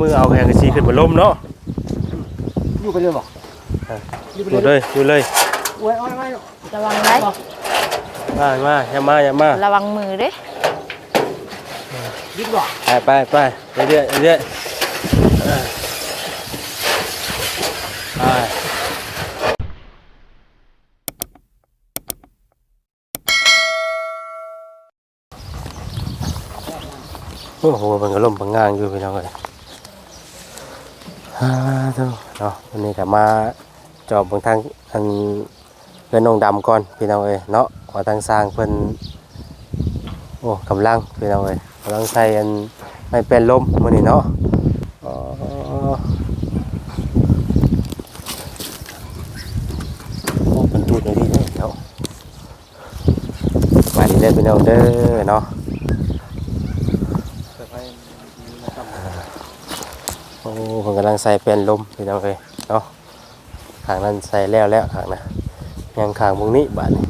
มือเอาแพงกระชีขึ้นบนลมเนาะอยู่ไปเลยบ่อยู่เลยอยู่เลยโอ้ยเอาไว้ระวังไว้มามาอย่ามาอย่ามาระวังมือเด้ยิงบ่ไปไปไปเรื่อยๆเรื่อยๆเออไปโอ้โหมันก็ล่มปังงางอยู่พี่น้องเลย ฮ่าเท่าเนาะวันนี้ก็มาจอบบางทางอันเพื่อนองดำก่อนพี่น้องเอ้ยเนาะว่าทางสร้างเพิ่อนโอ้กำลังพี่น้องเอ้ยกำลังใส่อันไม่เป็นลมมื้อนี้เนาะโอ้เป็นจุดเลยดีเลยเนาะมาดีเลยพี่น้องเด้อเนาะ ผมกำลังใส่เป็นลมพี่น้องเลยเนาะขางนั้นใส่แล้วแล้วขางนะยังขางมุงนี้บาดนี้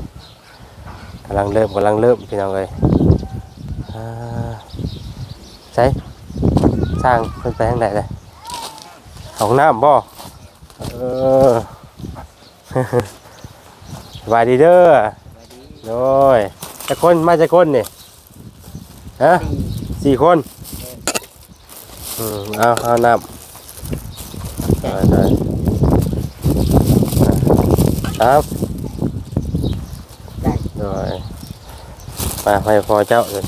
กำลังเริ่มกำลังเริ่มพี่น้องเลยใส่สร้างเพิ่นไปทางไหนเลยห้องน้ำบ่เออสบายดีเด้อโดยจะคนมาจะคนนี่ฮะสี่คนอืมเอาเอาน้ำได้ได้ ครับโดยมาไปพอเจ้าเลย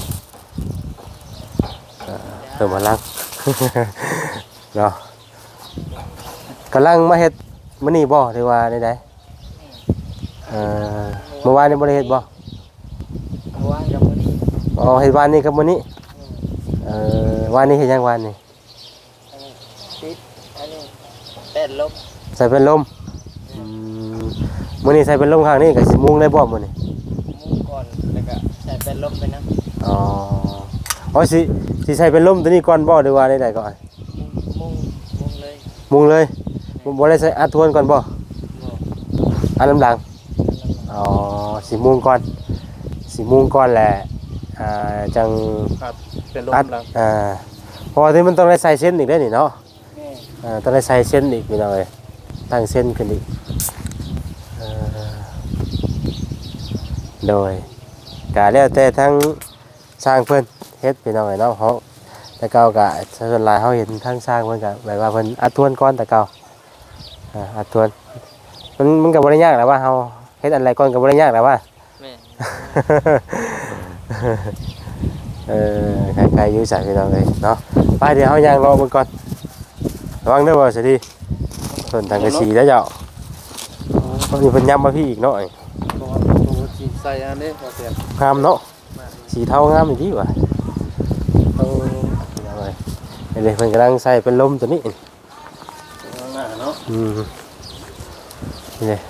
อ่าเติมพลังเนาะกำลังมาเฮ็ดมื้อนี้บ่หรือว่าได้ๆเอ่อเมื่อวานนี่บ่ได้เฮ็ดบ่วางกับมือนี้อ๋อเฮ็ดวานนี้กับมื้อนี้เอ่อวานนี้เฮ็ดหยังวานนี้ติดอันนี้เป็นลบใส่เป็นลมอืม มื้อนี้ใส่เป็นลมข้างนี้ก็สิมุงได้บ่มื้อนี้มุงก่อนแล้วก็ใส่เป็นลบไปนะอ๋ออ๋อสิสิใส่เป็นลมตัวนี้ก่อนบ่หรือว่าได้ๆก่อนมุงมุงเลยมุงเลยบ่บ่ได้ใส่อัดทวนก่อนบ่บ่อันน้ำหลังอ๋อสิมุงก่อนสิมุงก่อนแหละอ่าจังครับเป็นลมอัดแล้วอ่าเพราะว่าที่มันต้องได้ใส่เส้นอีกได้อนี่เนาะแม่อ่าต้องได้ใส่เส้นอีกพี่น้องเอ้ยตั้งเส้นขึ้นอีกเอ่อ โดยกาแล้วแต่ทั้งสร้างเพิ่นเฮ็ดพี่น้องเอ้ยเนาะเฮาแต่เก่ากะส่วนหลายเฮาเห็นทั้งสร้างเพิ่นก็แบบว่าเพิ่นอัดทวนก่อนแต่เก่าอ่าอัดทวน มันมันก็บ่ได้ยากแหล้วว่าเฮาเฮ็ดอะไรก่อนก็บ่ได้ยากแหล้วว่า แม่เออใครๆอยู่ใส่พี่น้องเลยเนาะไปเดี๋ยวเฮาย่างรอเบิ่งก่อนระวังเด้อบ่สิดีส่วนทางกระสีแล้วเจ้าก็มีเพิ่นย้ำมาพี่อีกเนาะตัวตัวจีใส่อันนี้พอเสร็จงามเนาะสีเทางามอีกดีว่ะเออพี่น้องเอ้ยเดี๋ยวเพิ่นกำลังใส่เป็นลมตัวนี้ข้าหน้าเนาะอืมนี่เลย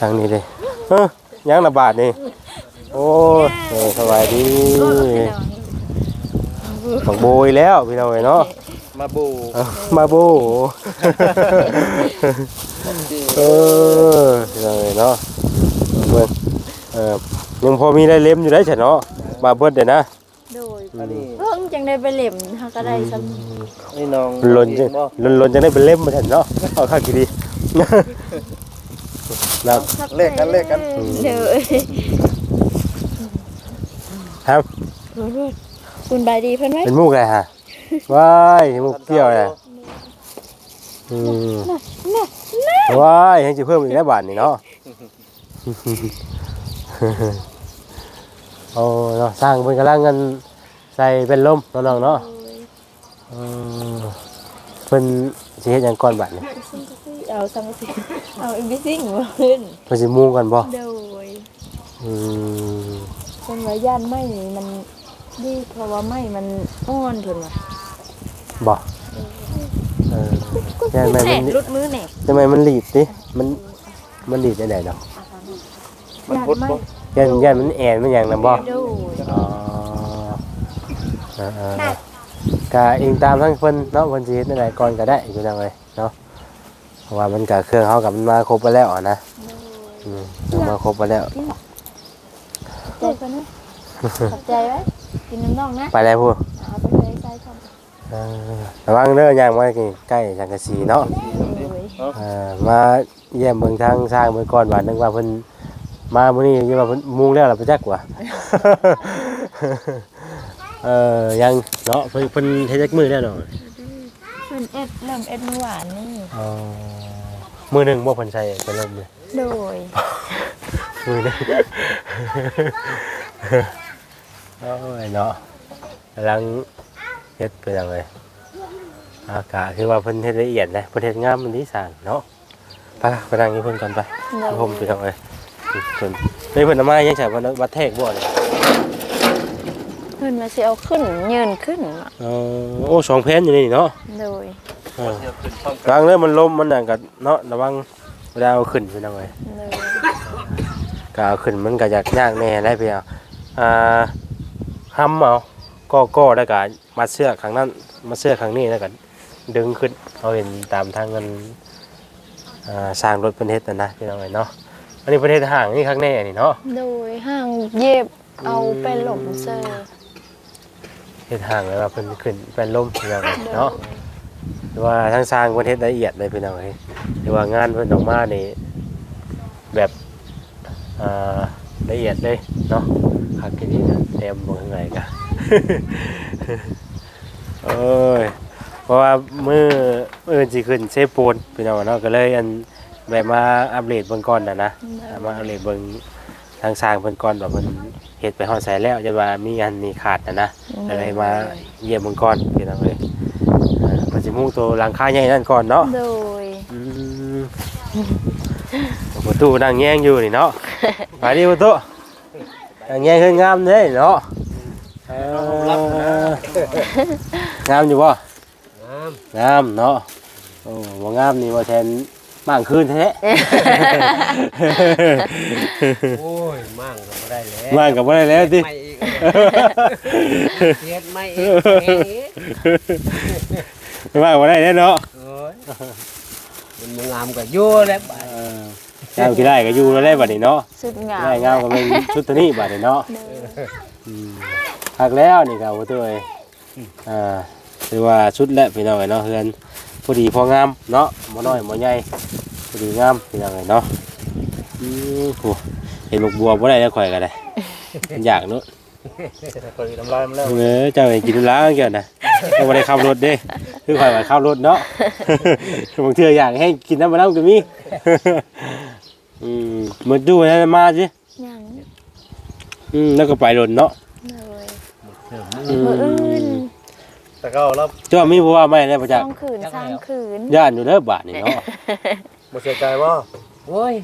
ทางนี้เลยเออยังระบาดนี่โอ้ยเออสบายดีบักโบยแล้วพี่น้องเอ้ยเนาะมาบูเอามาโบเออพี่น้องเอ้ยเนาะเบิ่ง ออยังพอมีได้เล็มอยู่ได้ใช่เนาะมาเบิดเด้อนะโดยอันนี้เพิ่งจังได้ไปเหล่มเฮาก็ได้ซ้นี่น้องหล่นจังบ่หล่นหล่นจังได้เป็นเล่มมาแทนเนาะเอาข้างกี่ดีแล้วำเลขกันเลขกันเด้อครับคุณบายดีเพิ่นไหมเป็นมุกอะไรฮะว้ายมุกเที่ยวเลยอืมว้ายยังจะเพิ่มอีกแล้วบาทนี่เนาะ โอ้เนาะสร้างเป็นกำลังเงินใส่เป็นลมน้องๆเนาะเออเพิ่นสิเฮ็ดหยังก่อนบาดนี่เอาสังกะสีเอาอีบิซิ่งมาขึ้นเพิ่นสิมุงกันบ่โดยอืมเป็นว่าย่านไม้นี่มันดีเพราะว่าไม้มันอ่อนเพิ่นว่าบ่เออแม่นแม่นแหมันน่รุดมือแหน่ทำไมมันหลีดติมันมันหลีดได้ไหนเนาะ มันพุดบ่ย่านย่านมันแอนมันหยังนำบ่โดยอ๋อเออเออเออกะเองตามทั้งเพิ่นเนาะเพิ่นสิเฮ็ดได้ก่อนก็ได้อยู่จังเลยเนาะเพราะว่ามันก็เครื่องเฮากับมันมาครบไปแล้วอะนะอืมมันมาครบไปแล้ว ใจเพิ่นนะขอบใจไว้กินน้ำน่องนะไปแล้วพูดเอาไปเลยใส่ครับเออระวังเด้อย่างมาใกล้สังกะสีเนาะเลยเอ่อมาเยี่ยมเมืองทางสร้างเมืองก่อนว่านึกว่าเพิ่น มามื้อนี้ยังว่าเพิ่นมุงแล้วล่ะไปจักว่าเอ่อยังเนาะเพิ่นเพิ่นเฮ็ดจักมื้อแล้วเนาะเพิ่นเอ็ดเริ่มเอ็ดเมื่อวานนี่อ๋อมื้อหนึงบ่เพิ่นใช้เป็นลมเลยโดยมือหนึงโอ้ยเนาะกำลังเฮ็ดไปจังเลยอากาศคือว่าเพิ่นเฮ็ดละเอียดเลยเพิ่นเฮ็ดงามมันดีสร้างเนาะไปไปนั่งอยู่เพิ่นก่อนไปโดยผมไปจังเลย เพิ่นเฮ้ยเพิ่นเอามายังใช้วันวัดเทกบ่เนี่ยเพิ่นมาสิเอาขึ้นยืนขึ้นมาเออโอ้สองแผ่นอยู่นี่เนาะโดยเออกลางเลยมันลมมันนั่นก็เนาะระวังเวลาเอาขึ้นไปจังเลยโดยก็เอาขึ้นมันก็อยากยากแน่ได้เพียงอ่าห้ำเอาก็ก็แล้วก็มัดเสื้อกข้างนั้นมัดเสื้อกข้างนี้แล้วก็ดึงขึ้นเอาเห็นตามทางเงินอ่าสร้างรถเป็นเฮ็ดนั่นนะพี่น้องเอ้ยเนาะอั นนี้ประเทศห่างนี่ข้างแน่นี่เนาะโดยห้างเย็บเอาไปหลมเซอร์เฮ็ดห่างเลยว่าเพิ่นขึ้นเป็นลมพี่น้องเอ้ยเนาะหรือว่าทางสร้างประเทศละเอียดเลยพี่น้องเอ้ยหรือว่างานเพิ่นออกมานี่แบบอ่าละเอียดเลยเนาะคักทีนี้นะเต็มบ่ข้างในกะเอ้ยเพราะว่ามือมือสิขึ้นเซฟปูนพี่น้องเนาะก็เลยอัน แบบมาอัปเดตเบิ่งก่อนน่ะนะมาอัปเดตเบิ่งทางสร้างเพิ่นก่อนว่าเพิ่นเฮ็ดไปฮอดไสแล้วจะว่ามีอันนี้ขาดน่ะนะก็เลยมาเยี่ยมเบิ่งก่อนพี่น้องเอ้ยอ่ามันสิมุ่งตัวหลังคาใหญ่นั่นก่อนเนาะโดยอืมประตูนั่งแย่งอยู่นี่เนาะ ไปดิประตูนั่งแย่งขึ้นงามเด้เนาะเอองามอยู่บ่น้งามเนาะโอ้บ่งามนี่บ่แทน มั่างคืนแท้ำโอ้ยมั่งก็บ่ได้แล้วมั่างก็บ่ได้แล้วติไม่อีกเฮ็ดไม่อีกมั่างบ่ได้แล้วเนาะโอ้ยมันบ่งามก็อยู่แล้วบัดเอองามกี่ได้ก็อยู่แล้วได้บัดนี้เนาะสุดงามได้งามก็เป็นชุดตัวนี้บัดนี้เนาะโดยอืมพักแล้วนี่ครับว่าตัวเองอ่าคือว่าชุดและพี่น้องไอ้เนาะเฮือนพอดีพองามเนาะหมอน้อยหมอใหญ่พอ ดีงามพี่น้องไอ้เนาะอือโหเห็นบกบัวบ่ได้แล้วข่อยก็ได้มันอยากเนาะคนน้ำลายมันแล้วเออเจ้าไอ้กินล้างเกี่ยวนะยังบ่ได้ขับรถเด้คือข่อยว่าขับรถเนาะบางเทื่ออยากให้กินน้ำมะนาวก็มีอืมมาดูให้มาสิยังอืมแล้วก็ไปรถเนาะโดยอืมืออื่นแต่ก็เราเจ้ามีผู้ว่าไม่ได้ประสจักองคืนสามคืนย่านอยู่เด้อบาทนี่เนาะ บ่เสียใจบ่โอ้ย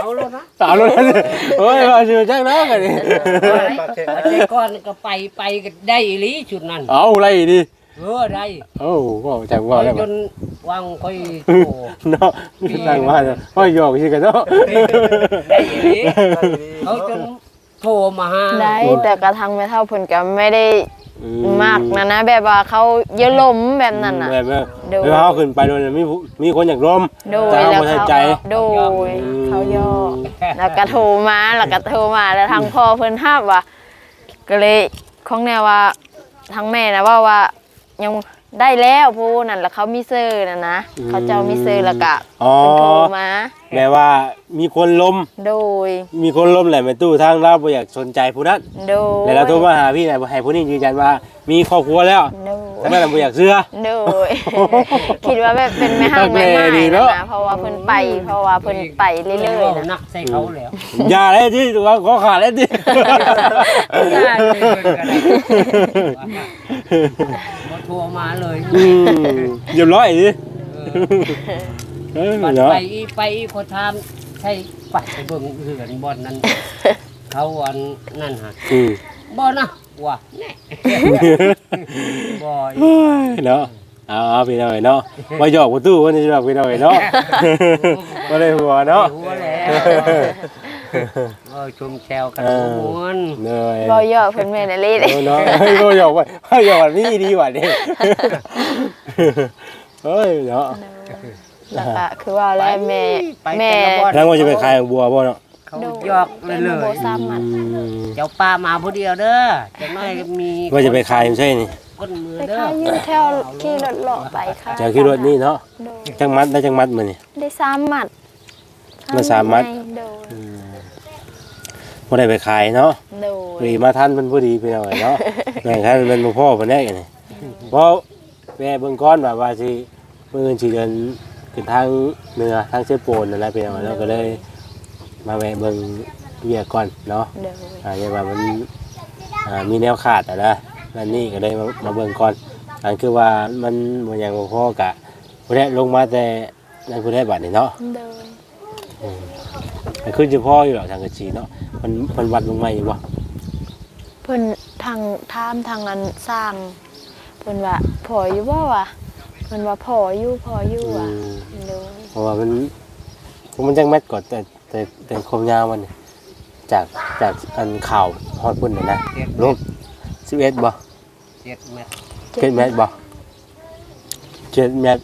เอาแล้วนะสาวรถโอ้ยว่าชื่อจังนะกันนี่ปากแข็งแต่ก่อนก็ไปไปก็ได้อีหลีชุดนั้นเอาไรดิเออได้เอ้าก็จังว่าแล้วจบ่นวางค่อยโตเนาะจังว่าเนาะว่าหยอกชื่อกันเนาะได้อีหลีเขาจนโทรมาหาได้แต่กระทั่งไม่เท่าเพิ่นก็ไม่ได้อื มากนะนะแบบว่าเขาเยอะลมแบบนั้นน่ะ แบบว่าโดย เวลาเขาขึ้นไปโดนมีผู้มีคนอยากร่วมโดยแต่เขาแล้วบ่ใส่เขาใจ โดยเขาย่อแล้วก็โทรมาแล้วก็โทรมาแล้วทางพ่อเพิ่นห้ามว่าก็เลยของแนวว่าทางแม่นะว่าว่ายัง ได้แล้วพูนั่นแล้วเขามีเซอร์นะนะเขาเจ้ามีเซอร์แล้วก็อ๋อเพิ่นโทรมาแม่ว่ามีคนล้มโดย มีคนล้มแหละแม่ตู้ทางเราบ่อยากสนใจผู้นั้นโดยแล้วเราโทรมาหาพี่น่ะให้ผู้นี้ยืนยันว่า มีครอบครัวแล้วโดทางนั้นน่ะบ่อยากเชื่อ โดย คิดว่าแบบเป็นแม่ห้างแม่ไม้ดีนะเนาะนะเพราะว่าเพิ่นไป เพราะว่าเพิ่นไปเรื่อยๆนะนักใส่เขาแล้วอย่าเลยที่ว่าขอขาดเลยที่ ได้เลยก็ได้ บ่โทรมาเลยอืมเรียบร้อยดิเออบัดเนาะไปอีไปอีคนทำใช่ปัดไปเบิ่งเหือนบ่อนนั้น เขาอันนั่นฮะอืมบ่นะว่าแน่บ่อีเนาะเอาเอาพี่น้อยเนาะมาหยอกประตูวันนี้หยอกพี่น้อยเนาะมาเลยหัวเนาะ หัวแล้ว เออชมแชวกันเออม่วนเหนื่อยบ่ยอเพิ่นแม่นเลยเออเนาะเฮ้ยก็หยอกไปหยอกแบบนี้ดีกว่านี่เฮ้ยเนาะแล้วก็คือว่าแล้วแม่ไปแม่แต่ละบ่อนแล้วว่าจะไปขายบัวบ่เนาะเขายอกเลยเลโบยซ้ำมันอืมเจ้าป้ามาผู้เดียวเด้อจังน้อยมีว่าจะไปขายไม่ใช่นี่ก้นมือไปเด้อขายอยู่แถวขี่รถเลาะไปขายเจอขี่รถนี่เนาะโดยจังมัดได้จังมัดมื้อนี่ได้สามหมัดได้สามหมัดโดย บ่ได้ไปขายเนาะโดพอดียมาทันเพิ่นพอดีไปหน่อยเนาะแม่นคันเป็นบ่พ่อเพิ่นได้กันนี่บ่แม่เบิ่งก่อนว่าว่าสิมื้ออื่นสิเดินขึ้นทางเหนือทางเส้นโปนนั่นแหละพี่น้องแล้วก็เลย มาแวะเบิ่งเวียกก่อนเนาะโดยอ่าอย่างว่ามันอ่ามีแนวขาดอะนะนั่นนี่ก็เลยมามาเบิ่งก่อนอันคือว่ามันบ่หยังบ่พอกะบ่ได้ลงมาแต่นั่นผู้ได้บัดนี่เนาะโดย อืม มันขึ้นเฉพาะอยู่หรอกทางกระชีเนาะมันมันวัดลงมาอยู่บ่เพิ่นทางทามทางนั้นสร้างเพิ่นว่าพออยู่บ่วะเพิ่นว่าพออยู่พออยู่อืว่ะมโดยเพราะว่ามันมันจังแมทก่อนแต่แต่แต่ความยาวมันนี่จากจากอันข่าวฮอดพุ่นน่ะนะเจ็ดรวม11บ่เจ็ดเมตรเจ็ดเมตรบ่เจ็ดเมตร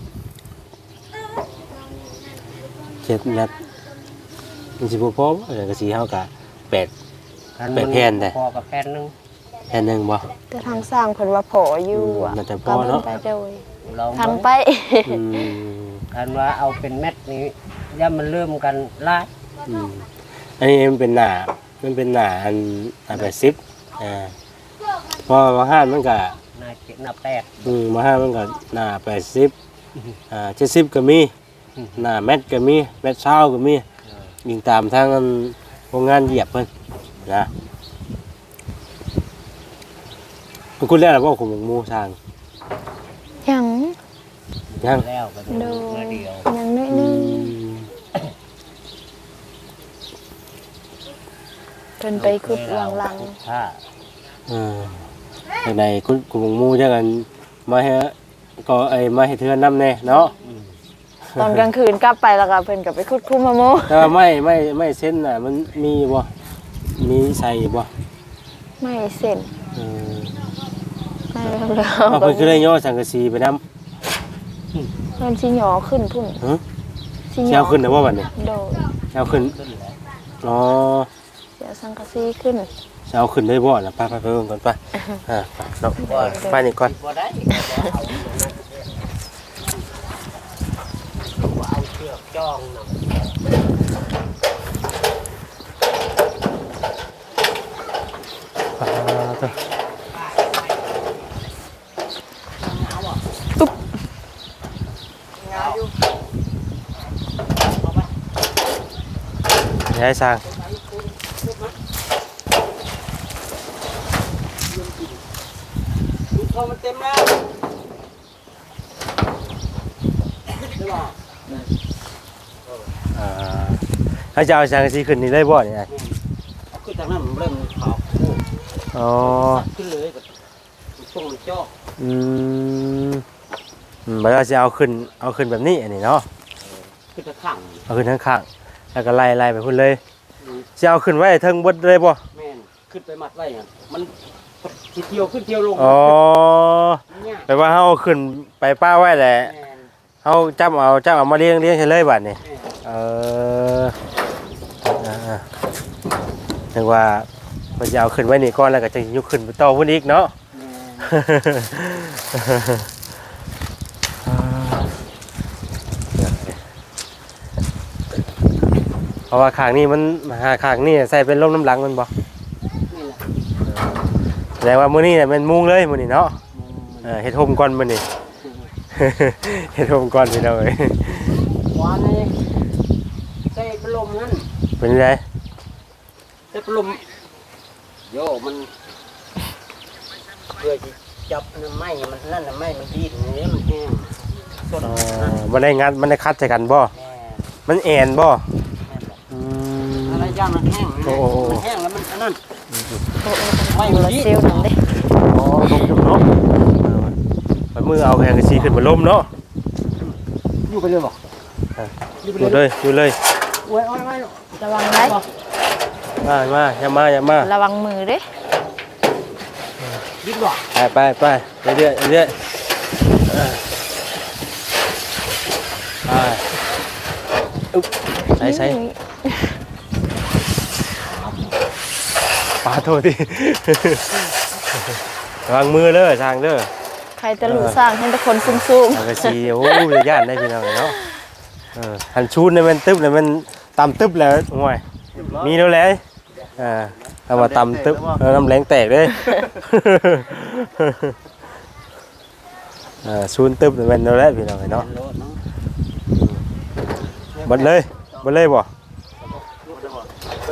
เจ็ดเมตร มันสิบ่พอบ่อย่างกระชีเฮากะแปด ไปแพนเด้ พอกับแพนหนึงแค่หนึงบ่ แต่ทางสร้างเพิ่นว่าพออยู่อะอืมน่าจะพอเนอะ ก็บิ่งไปโดยเราทางไป อืมกันว่าเอาเป็นเม็ดนี้ย่ามันเริ่มกันลายอืมอันนี้มันเป็นหน้ามันเป็นหน้าอันอันแปดสิบอ่าเพอมาห้านมันก็หน้าเจ็ดหน้าแปด อืมมาห้านมันก็หน้าแปดสิบอ่าเจ็ดสิบก็มีหน้าแมทก็มีแมทเช้าก็มี ยิงตามทางอันโรงงานเหยียบเพิ่นนะมันคุณเรียกอะไรว่าขุมหมูสร้างยังยังแล้วก็โดดูยเดียวยังน้อยอืนึงมเพิ่นไปขุดวางหลังถ้าอ่าจากไหนคุณขุมหมูจะกันมาให้ก็ไอ้มาให้เทือนน้ำแน่เนาะ ตอนกลางคืนกลับไปแล้วก็เพิ่นก็ไปขุดคุมมะโมแต่ว่าไม่ไม่ไม่เส้นน่ะมันมีบ่มีใส่บ่ไม่เสร็จเออไม่เร็วเอาไปคือได้ย่อสังกะสีไปนำเพิ่นสิหยอขึ้นพุ่นฮะสิหสิยอเอาขึ้นได้บ่บัดนี้โดยสิเอาขึ้นขึ้นแล้วอ๋อเดี๋ยวสังกะสีขึ้นสิเอาขึ้นได้บ่น่ะไปไปไปเบิ่งก่อนไปอ่าไปเนาะไปนี่ก่อน บ่ได้บ่เอาเชือก จ้องนำอ่าเด้อย้ายสร้าง พอมันเต็มแล้ว อ่า เขาจะเอาสังกะสีขึ้นนี่ได้บ่เนี่ยคือจากนั้นมันเริ่มขาวอ๋อขึ้นเลยก็ช่วงมันจ้ออืมอืมบ่ว่าสิเอาขึ้นเอาขึ้นแบบนี้อันนี้เนาะขึ้นตะขังเอาขึ้นข้างๆแล้วก็ไล่ไล่ไปพุ่นเลยจะเอาขึ้นไว้เทิงบดเลยบ่แม่นขึ้นไปมัดไว้อะมันทีเที่ยวขึ้นเที่ยวลงอ๋อเนี่ยแปลว่าเฮาขึ้นไปป้าไว้แหละแม่นเฮาจับเอาจับเอามาเลี้ยงเลี้ยงให้เลยบัดนี้แม่นเอออ่า ๆนึกว่ามันจะเอาขึ้นไว้นี่ก่อนแล้วก็จะยกขึ้นไปต่อพุ่นอีกเนาะแม่นเพราะว่าข้างนี้มันหาข้างนี้ใส่เป็นร่มน้ำหลังมันบ่นี่แหละแสดงว่ามื้อนี้เนี่ยมันมุงเลยมื้อนี้เนาะเออเฮ็ดโฮมก่อนมื้อนี้ เฮ็ดโฮมก่อนพี่น้องเอ้ยวานนี่ใส่พัดลมนั่นเป็นไงใส่พัด ลมโยมันเพื่อจะจับน้ำไม้มันนั่นน้ำไม้มันดีดอย่างนี้มันแห้งสดอ๋อนั่นมันได้งัดมันได้คัดใส่กันบ่ แม่มันแอนบ่แม่นบอกอืม อะไรย่างมันแห้งโอ้โอ้โอ้ มันแห้งแล้วมันอันนั่นโอ้โอ้ไม่โซมันลาดีเซลล์นั่นเด้อ๋อลมจุ่มเนาะไปมือเอาแหงกระชีขึ้นมาลมเนาะอยู่ไปเลยบอกอะอยู่ไปอยู่เลเลยยอยู่เลยโอ้ยโอ้ยโอ้ยระวังไว้ มามาอย่ามาอย่ามาระวังมือเด้ดิ้นบอกไปไปไปเรื่อยๆเรื่อยๆเออไปอุ๊บใส่ใส่ปลาโทษทีระวังมือเด้อทางเด้อใครจะรู้สร้างให้แต่คนซุ่มสังกะสีโอ้ยย่านได้พี่น้องเนาะเออหันชูนเนี่ยมันตึ๊บเนี่ยมันตำตึ๊บแล้วห่วย มีแล้วแหละอ่าเอามาตำตึ๊บเออน้ำแรงแตกเลยอ่าชูนตึ๊บเนี่ยมันแล้วแหละพี่น้องเนาะโลดเนาะหมดเลยหมดเลยบ่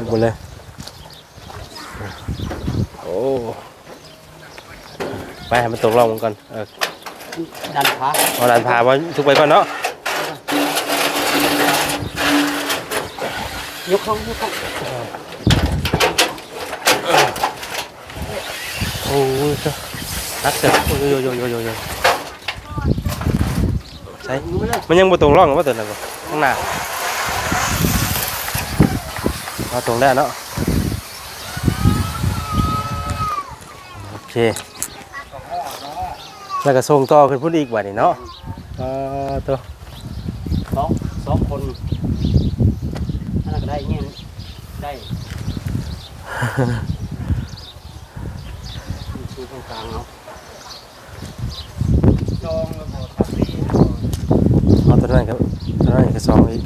หมดเลยโอ้ไปให้มันตกลงมันก่อนเออดันขาเอาดันพาไว้ทุกไปก่อนเนาะยกเข้ายกเข้า โอ้ยจ้านักเจ้าโอ้ยโยโยโยโยโยใช่มันยังบ่ตรงร่องหรือว่าตัวนั้นบ่ข้างหน้าเอาตรงได้เนาะโอเคแล้วก็ส่งต่อขึ้นพุ่นอีกว่านี่เนาะเออตัวสองสองคนอันนั้นก็ได้เงี้ยได้ กลางเนาะจองแล้วก็ทับซีเอาตัวนั้นครับตัวนั้นก็สองอีก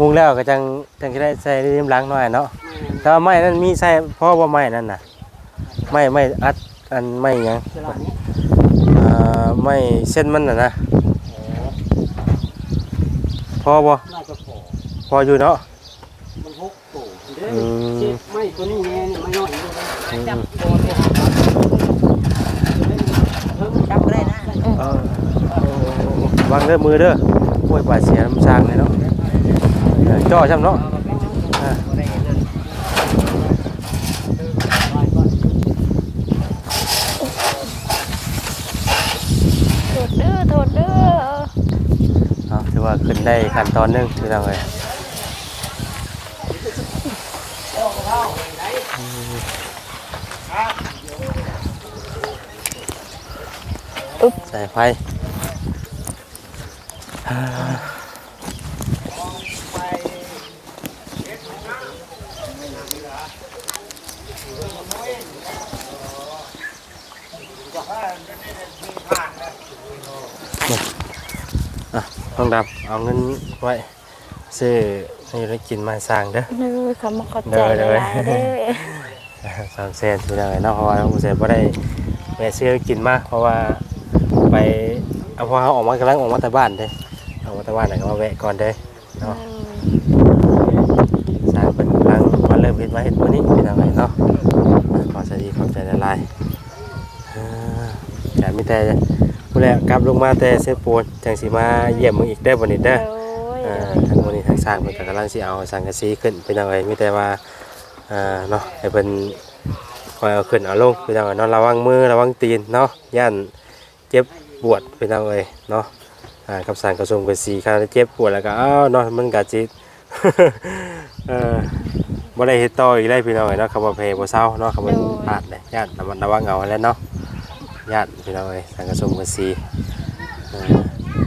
มุงแล้วก็จังจังจะได้ใส่ริมหล้างหน่อยเนาะแต่ว่าไม้นั้นมีใส่เพราะว่าไม้นั่นน่ะ ไม้ไม้อัด อันไม้หยังเวลานี้อ่าไม้เส้นมันน่ะนะโอ้พอบ่น่าจะพอพออยู่เนาะมันหกโตเด้อืมเจ็บไม่ตัวนี้แน่เนี่ยไม่น้อยอยู่เลยอืมจับตัวตัวเพิ่มจับได้นะเออวางเด้อมือเด้อโอ้ยกว่าเสียน้ำสร้างเลยเนาะเออจ่อช่ำเนาะ อ่า ๆโทษเด้อโทษเด้อ เอาถือว่าขึ้น ได้ขั้นตอนหนึงพี่น้องเอ้ยอึ๊บใส่ไฟ อ่าอะต้องดับเอาเงินไว้ซื้อให้ได้กินมาสร้างเด้อเด้อเขามาเข้าใจเด้อเด้อหลายๆเด้อสามเซนพี่น้องเอ้ยเนาะเพราะว่าผมเซนไ่ได้แม่ซื้อกินมาเพราะว่าไปเอาพอเขาออกมากำลังออกมาแต่บ้านเด้ออกมาแต่บ้านไหนก็มาแวะก่อนเด้อเนาะสร้างเป็นกำลังมาเริ่มเห็ดมาเห็ดวันนี้พี่น้องเอ้ยเนาะอะขอสวัสดีขอบใจละลายๆอ่าแต่มีแต่ ผู้แรกกลับลงมาแต่เซฟปูนจังสีมาเยี่ยมมึงอีกได้อวันนี้เด้อโอ้ยอ่าทางวันนี้ทางสร้างเพิ่นก็กำลังสิเอาสังกะสีขึ้นเป็นยังไงมีแต่ว่าอ่าเนาะให้เพิ่นคอยเอาขึ้นเอาลงเป็นยังไงเนาะระวังมือระวังตีนเนาะย่านเจ็บปวดเป็นยังไงเนาะอ่ากับสารกระทรวงกสีคันเจ็บปวดแล้วก็อ้าวเนาะมันก็จิเออบ่ได้เฮ็ดต่ออีกได้พี่น้องเอ้ยเนาะคำว่าเพบ่เศร้าเนาะคำว่าพลาดเลยย่านระมัดระวังเอาแล้วเนาะ ย่านพี่น้องเอ้ยสังกระทรวงกสีเออ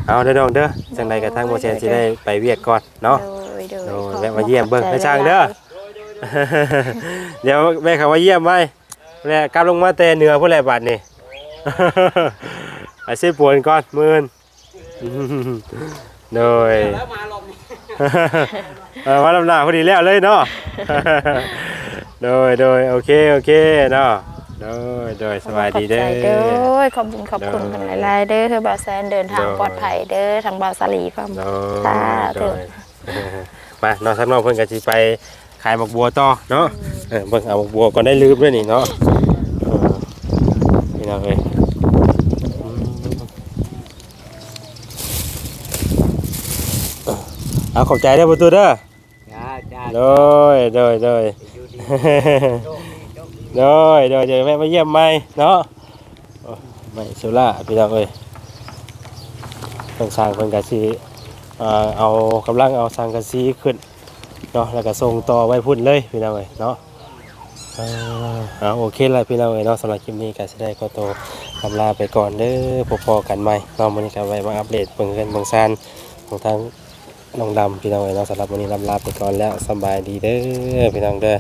เอาเด้อน้องเด้อจังใดกระทั่งบ่แซนสิได้ไปเวียกก่อนเนาะโดยโดยโดยขอบแวะมาเยี่ยมเบิ่งขอบให้ใจช่างเด้อหลายเดี๋ยวแม่เขามาเยี่ยมไว้แม่กลับลงมาแต่เหนือผู้แลบาดนี่ไอ้เสปวนก่อนหมื่นโดยแล้วมาลมนี่เออมาลำหน้าพอดีแล้วเลยเนาะโดยโดยโอเคโอเคเนาะ โดยโดยสบายดีเด้ขอบใจเด้ออขอบคุณขอบคุณเด้อกันหลายๆเด้อเธอบ่าวแซนเดินทางเด้อปลอดภัยเด้อทางบ่าวสาลีพร้อมโดสายธุโดยมาน้องสักน้องเพิ่นก็สิไปขายหมกบัวต่อเนาะเออเบิ่งเอาหมกบัวก่อนได้ลืมด้วยนี่เนาะเออนี่น้องเอ้ยอืมเอาขอบใจเด้อประตูเด้อจ้าจ้าโดยโดยโดยอยู่ดี โดยโดยเดี๋ยวแม่มาเยี่ยมใหม่เนาะไม่สุล่าพี่น้องเอ้ยต้องสร้างเพิ่นกะสิอ่เอากำลังเอาสังกะสีขึ้นเนาะแล้วก็ส่งต่อไว้พุ่นเลยพี่น้องเอ้ยเนาะเอ่าโอเคล้วพี่น้องเอ้ยเนาะสำหรับคลิปนี้ก็สิได้ขอตัวลำลาไปก่อนเด้อพอๆกันใหม่เนาะมื้อนี้ก็ไว้มาอัปเดตเบิ่งกันเบิ่งซานของทางน้องดำพี่น้องเอ้ยเนาะสำหรับวันนี้ลำลาไปก่อนแล้วสบายดีเด้อพี่น้องเด้อ